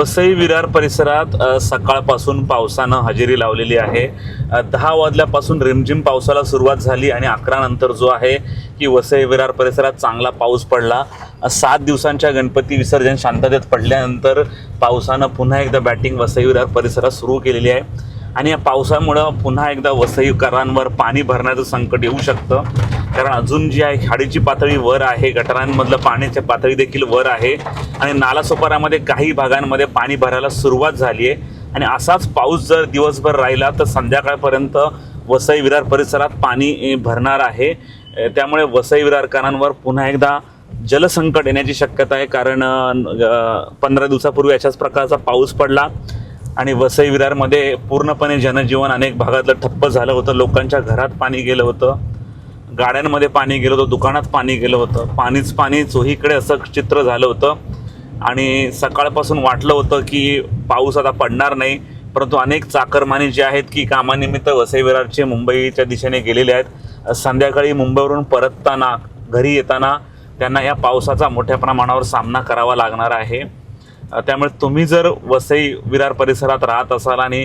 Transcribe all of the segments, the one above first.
वसई विरार परिसरात सकाळपासून पावसानं हजेरी लावलेली आहे. दहा वाजल्यापासून रिमझिम पावसाला सुरुवात झाली आणि अकरा नंतर जो आहे की वसई विरार परिसरात चांगला पाऊस पडला. सात दिवसांच्या गणपती विसर्जन शांततेत पडल्यानंतर पावसानं पुन्हा एकदा बॅटिंग वसई विरार परिसरात सुरू केलेली आहे. आणि या पावसामुळं पुन्हा एकदा वसईकरांवर पाणी भरण्याचं संकट येऊ शकतं. कारण अजून जी आहे खाडीची पातळी वर आहे गटारांमधलं पाण्याची पातळी देखील वर आहे. आणि नालासोपारामध्ये काही भागांमध्ये पाणी भरायला सुरुवात झाली आहे. आणि असाच पाऊस जर दिवसभर राहिला तर संध्याकाळपर्यंत वसई विरार परिसरात पाणी भरणार आहे. त्यामुळे वसई विरारकरांवर पुन्हा एकदा जलसंकट येण्याची शक्यता आहे. कारण पंधरा दिवसापूर्वी अशाच प्रकारचा पाऊस पडला. आणि वसई विरारमध्ये पूर्णपणे जनजीवन अनेक भागातलं ठप्प झालं होतं. लोकांच्या घरात पाणी गेलं होतं. गाड्यांमध्ये पाणी गेलं होतं दुकानात पाणी गेलं होतं. पाणीच पाणी चोहीकडे असं चित्र झालं होतं. आणि सकाळपासून वाटलं होतं की पाऊस आता पडणार नाही परंतु अनेक चाकरमानी जे आहेत की कामानिमित्त वसई विरारचे मुंबईच्या दिशेने गेलेले आहेत. संध्याकाळी मुंबईवरून परतताना घरी येताना त्यांना या पावसाचा मोठ्या प्रमाणावर सामना करावा लागणार आहे. त्यामुळे तुम्ही जर वसई विरार परिसरात राहत असाल आणि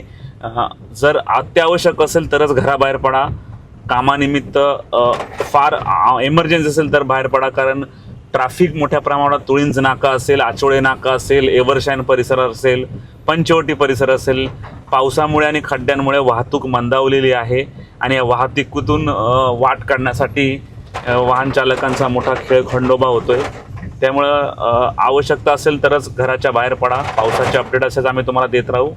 जर अत्यावश्यक असेल तरच घराबाहेर पडा. कामानिमित्त फार एमर्जन्सी असेल तर बाहेर पडा. कारण ट्रॅफिक मोठ्या प्रमाणात तुळींज नाका असेल आचोळे नाका असेल एव्हरशाईन परिसर असेल पंचवटी परिसर असेल पावसामुळे आणि खड्ड्यांमुळे वाहतूक मंदावलेली आहे. आणि या वाहतुकीतून वाट काढण्यासाठी वाहन चालकांचा मोठा खेळ खंडोबा होतोय. त्यामुळं आवश्यकता असेल तरच घराच्या बाहेर पडा. पावसाचे अपडेट असेच आम्ही तुम्हाला देत राहू.